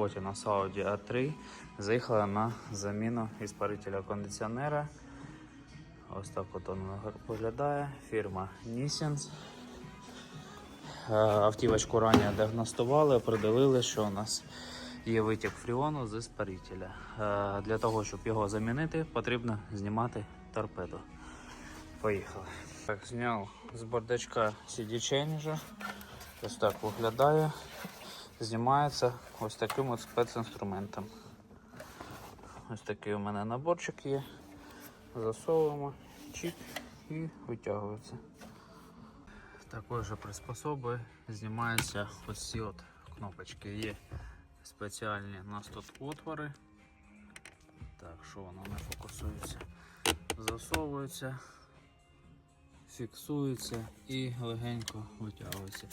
роботі на Audi A3 заїхала на заміну іспарителя кондиціонера. Ось так от воно виглядає. Фірма Nissens. Е, Автівочку раніше діагностували, определили, що у нас є витік фріону з іспарителя. Е, Для того, щоб його замінити, потрібно знімати торпеду. Поїхали. Так, зняв з бардачка CD Change. Ось так виглядає. Знімається ось таким от спецінструментом. Ось такий у мене наборчик є. Засовуємо, чик і витягується. Такою же приспособою знімаються ось ці от кнопочки. Є спеціальні у нас тут отвори. Так, що воно не фокусується? Засовується, фіксується і легенько витягується.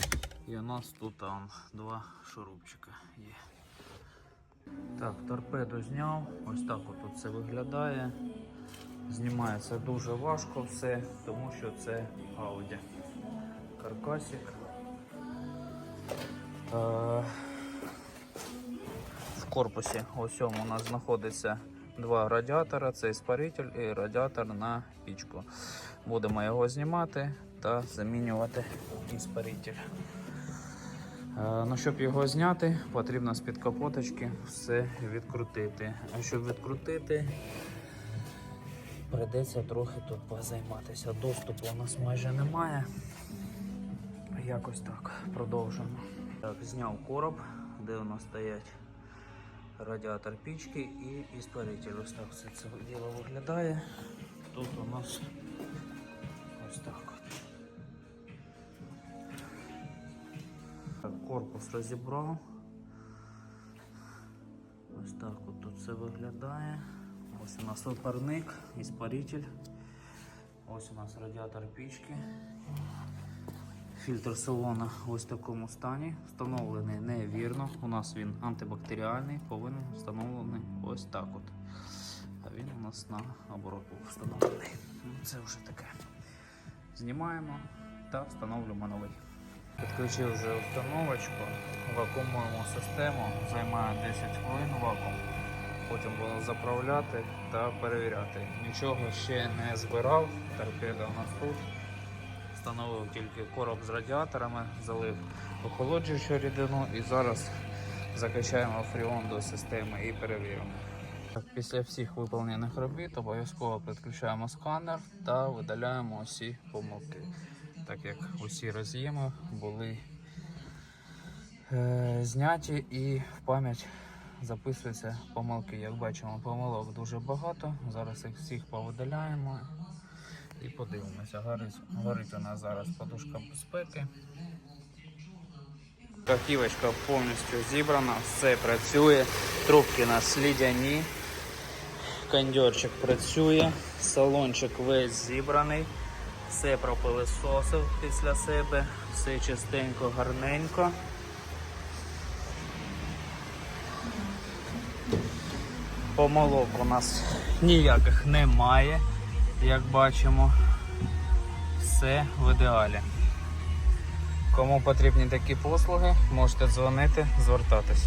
І у нас тут там два шурупчика є. Так, торпеду зняв. Ось так от це виглядає. Знімається дуже важко все, тому що це Audi. Каркасик. Е, В корпусі ось у нас знаходиться два радіатора, це іспаритель і радіатор на пічку. Будемо його знімати та замінювати іспаритель. Е, Ну, щоб його зняти, потрібно з-під капоточки все відкрутити. А щоб відкрутити, прийдеться трохи тут позайматися. Доступу у нас майже немає. Якось так, продовжимо. Так, зняв короб, де у нас стоять радіатор пічки і іспаритель. Ось так все це діло виглядає. Тут у нас корпус розібрав. Ось так от тут все виглядає. Ось у нас випарник, іспаритель. Ось у нас радіатор пічки. Фільтр салона ось в такому стані. Встановлений невірно. У нас він антибактеріальний, повинен встановлений ось так от. А він у нас наоборот був встановлений. Ну, Це вже таке. Знімаємо та встановлюємо новий. Підключив вже установочку, вакуумуємо систему, займає 10 хвилин вакуум. Потім буду заправляти та перевіряти. Нічого ще не збирав, торпеда у нас тут. Встановив тільки короб з радіаторами, залив охолоджуючу рідину і зараз закачаємо фріон до системи і перевіримо. Після всіх виповнених робіт обов'язково підключаємо сканер та видаляємо усі помилки, так як усі роз'єми були е, зняті і в пам'ять записуються помилки. Як бачимо, помилок дуже багато. Зараз їх всіх повидаляємо і подивимося. Горить, горить у нас зараз подушка безпеки. Кахівочка повністю зібрана, все працює, трубки у нас лідяні, кондьорчик працює, салончик весь зібраний, все пропилисосив після себе, все чистенько, гарненько. Помилок у нас ніяких немає, як бачимо, все в ідеалі. Кому потрібні такі послуги, можете дзвонити, звертатись.